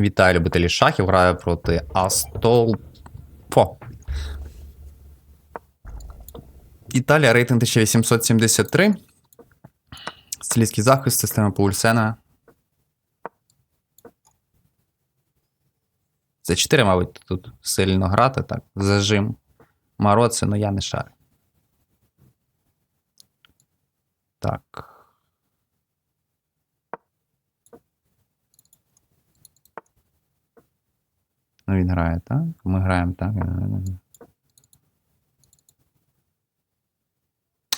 Вітаю, любителі шахів. Граю проти Астолпо. Італія, рейтинг 1873. Стилістський захист, система Паульсена. За 4, мабуть, тут сильно грати, так. Зажим. Мароци, ну я не шарю. Так. Ну, він грає, так? Ми граємо так.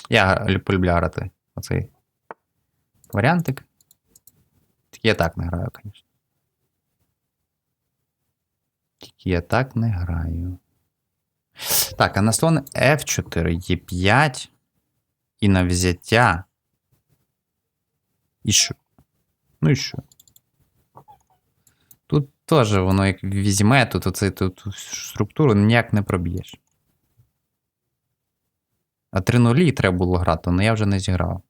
Я лю- полюбляю грати оцей варіантик. Тільки я так не граю, звісно. Тільки я так не граю. Так, а на слон F4 Е5 і на взяття. І що? Ну і що? Тут теж воно як візьме, тут оцей тут структуру ніяк не проб'єш. А 3 нулі треба було грати, але я вже не зіграв.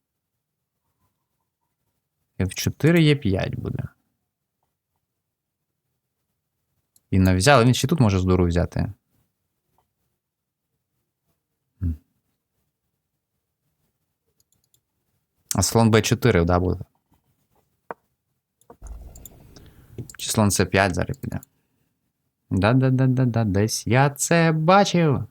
F4 є 5 буде. І на взяли, він ще тут може з дуру взяти. А слон B4, да, буде. Чи слон С5 зараз піде. Да-да-да-да-да, десь я це бачив.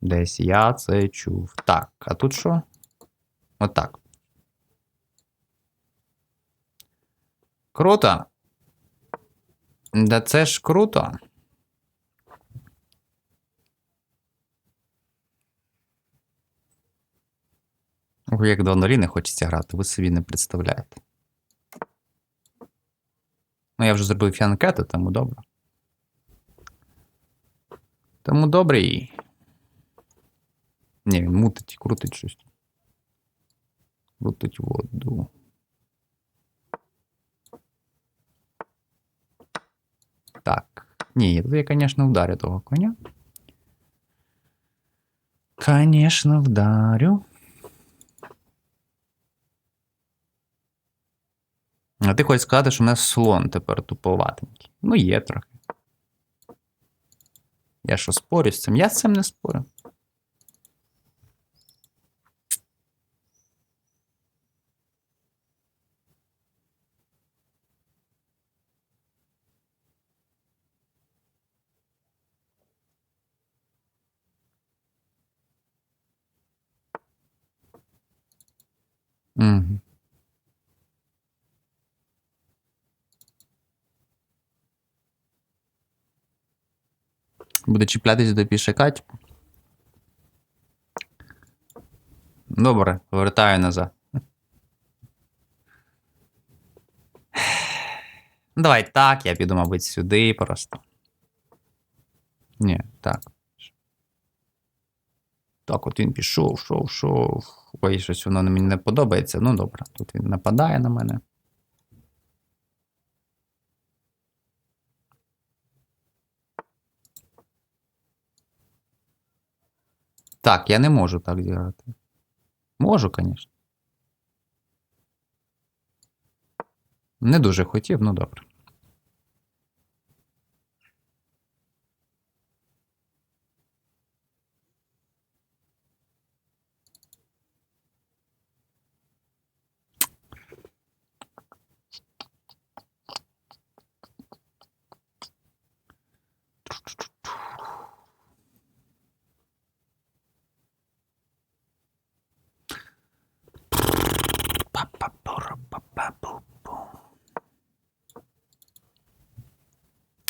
Десь я це чув. Так, а тут що? Отак. Круто. Да це ж круто. Як до нулі не хочеться грати, ви собі не представляєте. Ну, я вже зробив фіанкети, тому добре. Тому добрий. Ні, він мутить, крутить щось. Крутить воду. Так. Ні, тут я, звісно, вдарю того коня. Конечно, вдарю. А ти хочеш сказати, що у нас слон тепер туповатенький. Ну, є трохи. Я що спорю з цим? Я з цим не спорю. Угу. Буде чіплятись до пішака. типу. Добре, повертаю назад. Давай так, я піду, мабуть, сюди просто. Ні, так. Так, от він пішов, шов, шов. Ой, щось воно мені не подобається. Ну, добре, тут він нападає на мене. Так, я не можу так зіграти. Можу, звісно. Не дуже хотів, ну добре.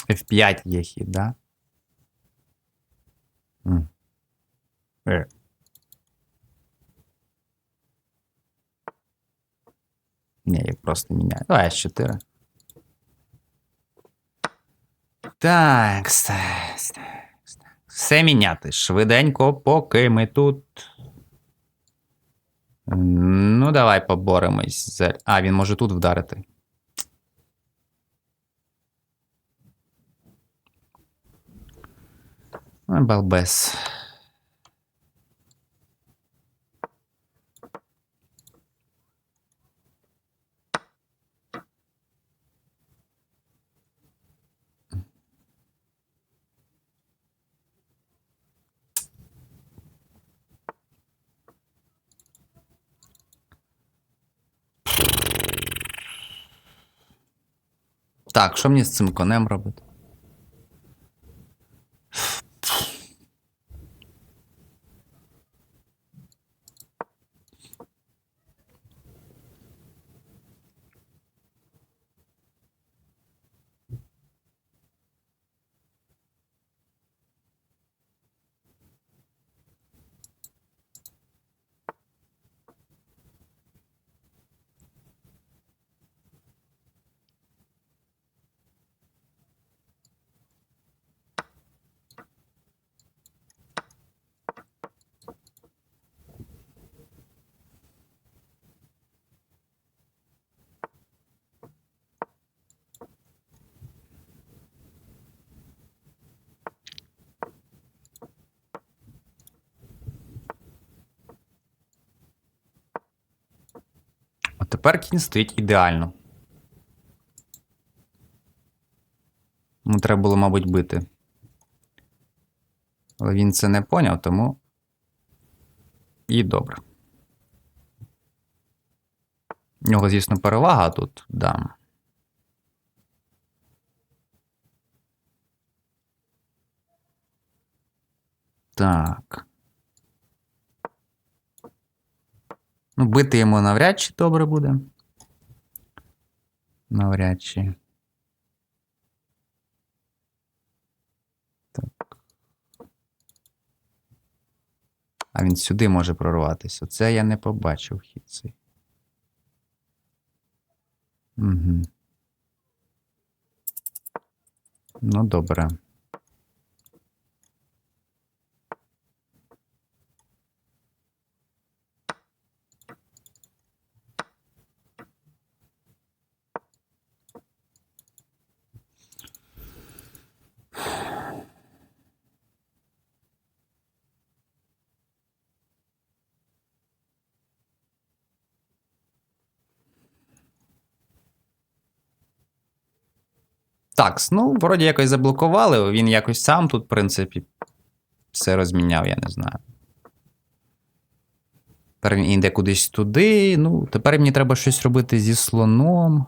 F5 є хід, да? Е. Ні, я просто міняю. Давай S4. Так, так, так. Все міняти швиденько, поки ми тут. Ну, давай поборемось. А, він може тут вдарити. Ну, балбес. Так, що мені з цим конем робити? Тепер кінь стоїть ідеально. Йому треба було, мабуть, бити. Але він це не поняв, тому. І добре. У нього, звісно, перевага тут, да. Так. Ну, бити йому навряд чи добре буде. Навряд чи. Так. А він сюди може прорватися. Оце я не побачив хід цей. Угу. Ну, добре. Так, ну, вроді якось заблокували, він якось сам тут, в принципі, все розміняв, я не знаю. Тепер він йде кудись туди. Ну, тепер мені треба щось робити зі слоном.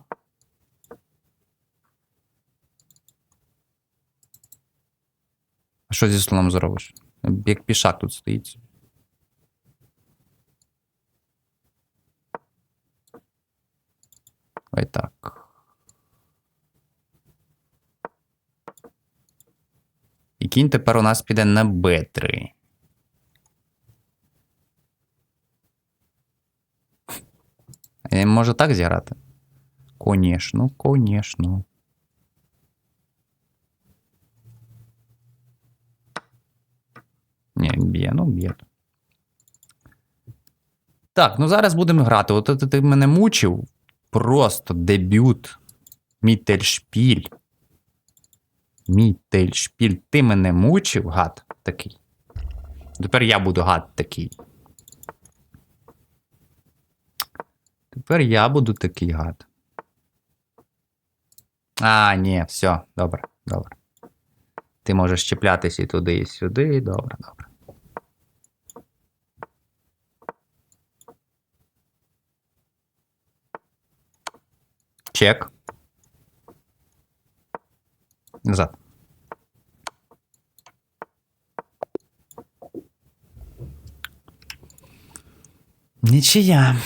А що зі слоном зробиш? Як пішак тут стоїть. Ой так. І кінь тепер у нас піде на Б3. Він може так зіграти? Конечно, конечно. Ні, б'є, ну б'є. Так, ну зараз будемо грати. От ти мене мучив. Просто дебют. Мітельшпіль. Мітельшпіль. Ти мене мучив, гад такий. Тепер я буду гад такий. Тепер я буду такий гад. А, ні, все, добре, добре. Ти можеш чіплятися і туди, і сюди. Добре, добре. Чек. Назад. Нічия.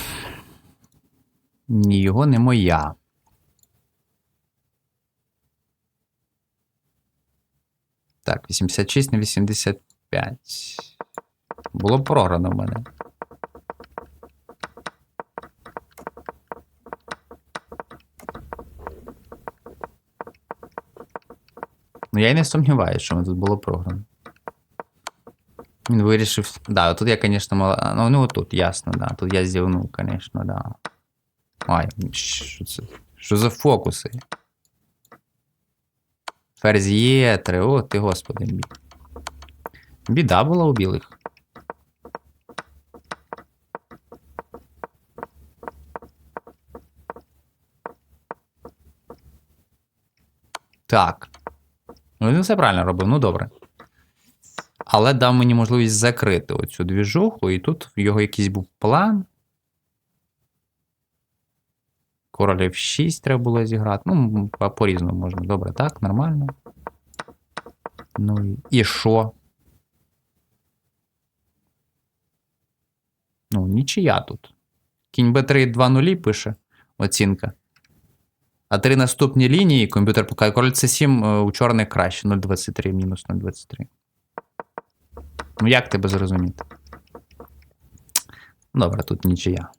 Ні, його не моя. Так, 86 на 85. Було програно в мене. Ну, я й не сумніваюся, що ми тут було програно. Він вирішив. Да, тут я, звісно, мала. Ну, ну тут, ясно, да. Тут я зівнув, звісно, да. Ай, що це? Що за фокуси? Ферзь є 3 о, ти господи. бі- Біда була у білих. Так. Ну, він все правильно робив, ну добре. Але дав мені можливість закрити оцю двіжуху, і тут в його якийсь був план. король F6 треба було зіграти. Ну, по-різному можна. Добре, так, нормально. Ну і- що? Ну, нічия тут. Кінь Б3 2-0 пише оцінка. А три наступні лінії комп'ютер покаже. Король С7 е, у чорних краще. 0,23 мінус 0,23. Ну як тебе зрозуміти? Добре, тут нічия.